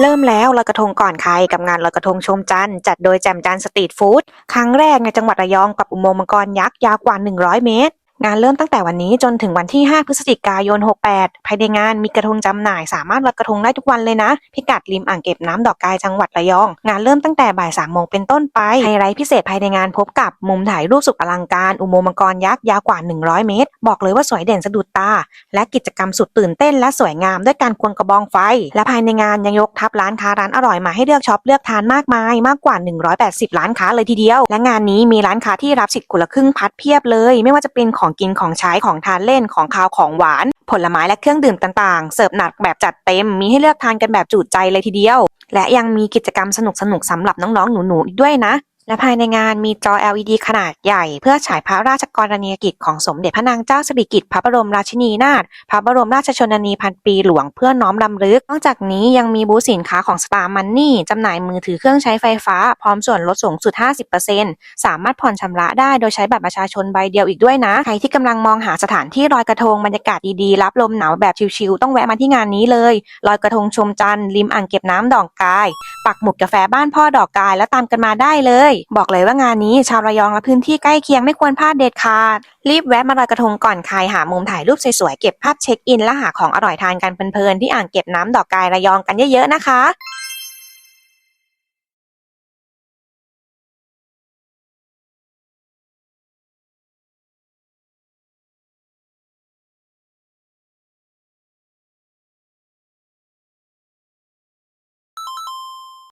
เริ่มแล้วลอยกระทงก่อนใครกับงานลอยกระทงชมจันทร์จัดโดยแจมจันทร์สตรีทฟู้ดครั้งแรกในจังหวัดระยองกับอุโมงค์มังกรยักษ์ยาวกว่า 100 เมตร งานเริ่มตั้งแต่วันนี้จนถึงวันที่ 5 พฤศจิกายน 68 ภายในงานมีกระทงจำหน่ายสามารถลอยกระทงได้ทุกวันเลยนะ พิกัดริมอ่างเก็บน้ำดอกกายจังหวัดระยอง งานเริ่มตั้งแต่บ่าย3โมงเป็นต้นไป ไฮไลท์พิเศษภายในงานพบกับมุมถ่ายรูปสุดอลังการ อุโมงค์มังกรยักษ์ยาวกว่า 100 เมตร บอกเลยว่าสวยเด่นสะดุดตา และกิจกรรมสุดตื่นเต้นและสวยงามด้วยการควงกระบองไฟ และภายในงานยังยกทัพร้านค้าร้านอร่อยมาให้เลือกช็อปเลือกทานมากมายมากกว่า 180 ร้านค้าเลยทีเดียว และงานนี้มีร้านค้าที่รับสิทธิ์คนละครึ่งพัดเพียบเลย ไม่ว่าจะเป็นของกินของใช้ของทานเล่นของคาวของหวาน ผลไม้และเครื่องดื่มต่างๆ เสิร์ฟหนักแบบจัดเต็ม มีให้เลือกทานกันแบบจุใจเลยทีเดียว และยังมีกิจกรรมสนุกๆสำหรับน้องๆหนูๆอีกด้วยนะ และภายในงานมีจอ LED ขนาดใหญ่ เพื่อฉายพระราชกรณียกิจของสมเด็จพระนางเจ้าสิริกิติ์พระบรมราชินีนาถพระบรมราชชนนีพันปีหลวงเพื่อน้อมรำลึก นอกจากนี้ยังมีบูธสินค้าของ Star Money จำหน่ายมือถือเครื่องใช้ไฟฟ้า พร้อมส่วนลดสูงสุด 50%สามารถผ่อนชำระได้โดยใช้บัตรประชาชนใบเดียวอีกด้วยนะ ใครที่กำลังมองหาสถานที่ลอยกระทงบรรยากาศดีๆรับลมหนาวแบบชิลๆต้องแวะมาที่งานนี้เลยลอยกระทงชมจันทร์ริมอ่างเก็บน้ำดอกกาย ปักหมุดกาแฟบ้านพ่อดอกกาย แล้วตามกันมาได้เลยบอกเลยว่างานนี้ชาวระยองและพื้นที่ใกล้เคียงไม่ควรพลาดเด็ดขาด รีบแวะมาลอยกระทงก่อนใครหามุมถ่ายรูปสวยๆเก็บภาพเช็คอินและหาของอร่อยทานกันเพลินๆที่อ่างเก็บน้ำดอกกายระยองกันเยอะๆนะคะ